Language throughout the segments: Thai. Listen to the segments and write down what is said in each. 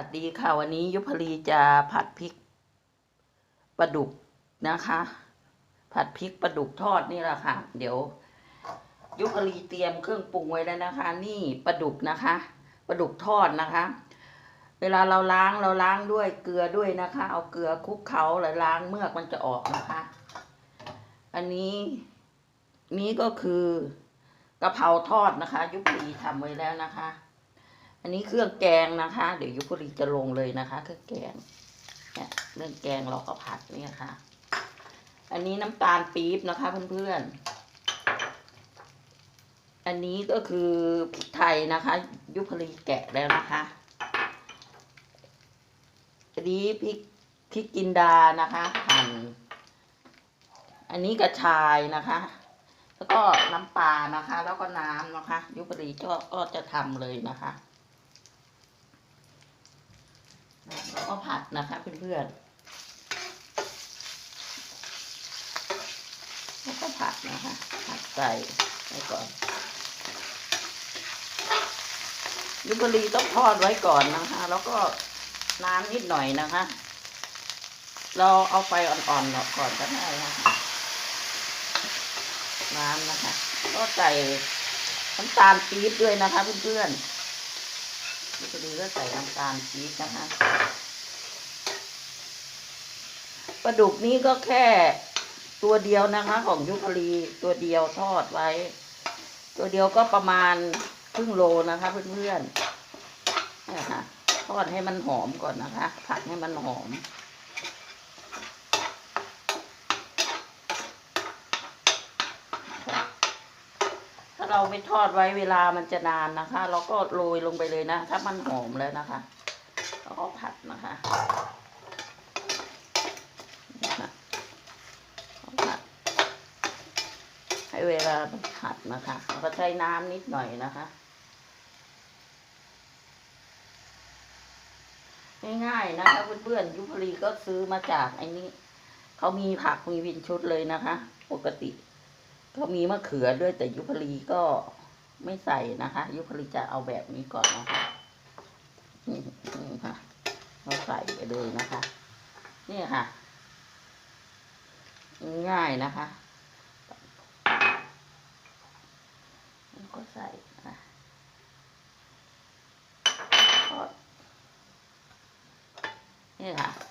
วัสดีค่ะวันนี้ยุพรีจะผัดพริกปลาดุกนะคะ ผัดพริกปลาดุกทอดนี่แหละค่ะ เดี๋ยว ยุพรีเตรียมเครื่องปรุงไว้แล้วนะคะ นี่ปลาดุกนะคะปลาดุกทอดนะคะ เวลาเราล้างเราล้างด้วยเกลือด้วยนะคะ เอาเกลือคลุกเขาแล้วล้างเมือกมันจะออกนะคะ อันนี้นี้ก็คือกะเพราทอดนะคะ ยุพรีทำไว้แล้วนะคะ อันนี้เครื่องแกงนะคะ เดี๋ยวยุพุรีจะลงเลยนะคะ เครื่องแกงเนี่ยเรื่องแกงเราก็ผัดเนี่ยค่ะอันนี้น้ำตาลปี๊บนะคะเพื่อนๆ อันนี้ก็คือพริกไทยนะคะ ยุพรีแกะแล้วนะคะ อันนี้พริกพริกจินดานะคะหั่น อันนี้กระชายนะคะ แล้วก็น้ำปลานะคะ แล้วก็น้ำนะคะ ยุพรีก็ก็จะทำเลยนะคะ แล้วก็ผัดนะคะเพื่อนๆแล้วก็ผัดนะคะ ผัดใส่ไว้ก่อนยุบรีต้องทอดไว้ก่อนนะคะ แล้วก็น้ำนิดหน่อยนะคะ เราเอาไฟอ่อนๆหน่อยก่อนก็ได้นะคะน้ำนะคะ ก็ใส่น้ำตาลปี๊บด้วยนะคะเพื่อนๆ ยุพรีก็ใส่น้ำตาลปี๊บนะคะปลาดุกนี้ก็แค่ตัวเดียวนะคะ ของยุพรีตัวเดียวทอดไว้ ตัวเดียวก็ประมาณครึ่งโลนะคะเพื่อนๆเนี่ยค่ะทอดให้มันหอมก่อนนะคะ ผัดให้มันหอม เราไปทอดไว้เวลามันจะนานนะคะ เราก็โรยลงไปเลยนะ ถ้ามันหอมแล้วนะคะแล้วก็ผัดนะคะให้เวลาผัดนะคะแล้วก็ใช้น้ำนิดหน่อยนะคะ ง่ายๆนะคะเพื่อนๆยุพรีก็ซื้อมาจากไอ้นี้เขามีผักมีวินชุดเลยนะคะ ปกติ ก็มีมะเขือด้วยแต่ยุพรีก็ไม่ใส่นะคะ ยุพรีจะเอาแบบนี้ก่อนนะคะนี่ค่ะเราใส่ไปเลยนะคะ นี่ค่ะ ง่ายนะคะแล้วก็ใส่นะนี่ค่ะ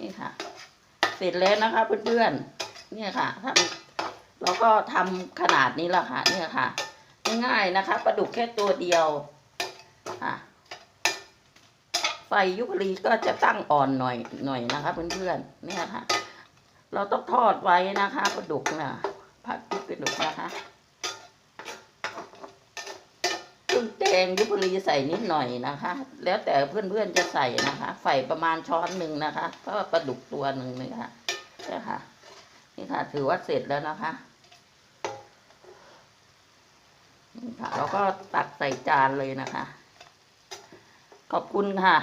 นี่ค่ะ เสร็จแล้วนะคะเพื่อนๆเนี่ยค่ะทำเราก็ทำขนาดนี้ละค่ะ เนี่ยค่ะ ง่ายๆนะคะปลาดุกแค่ตัวเดียวค่ะไฟยุพรีก็จะตั้งอ่อนหน่อยหน่อยนะคะเพื่อนๆเนี่ยค่ะ เราต้องทอดไว้นะคะปลาดุกนะผัดพริกปลาดุกนะคะ เครื่องแกงยุพรีใส่นิดหน่อยนะคะ แล้วแต่เพื่อนๆจะใส่นะคะใส่ประมาณช้อนหนึ่งนะคะเพราะว่าปลาดุกตัวหนึ่งนะคะนี่ค่ะ นี่ค่ะ ถือว่าเสร็จแล้วนะคะนี่ค่ะแล้วก็ตักใส่จานเลยนะคะ ขอบคุณค่ะ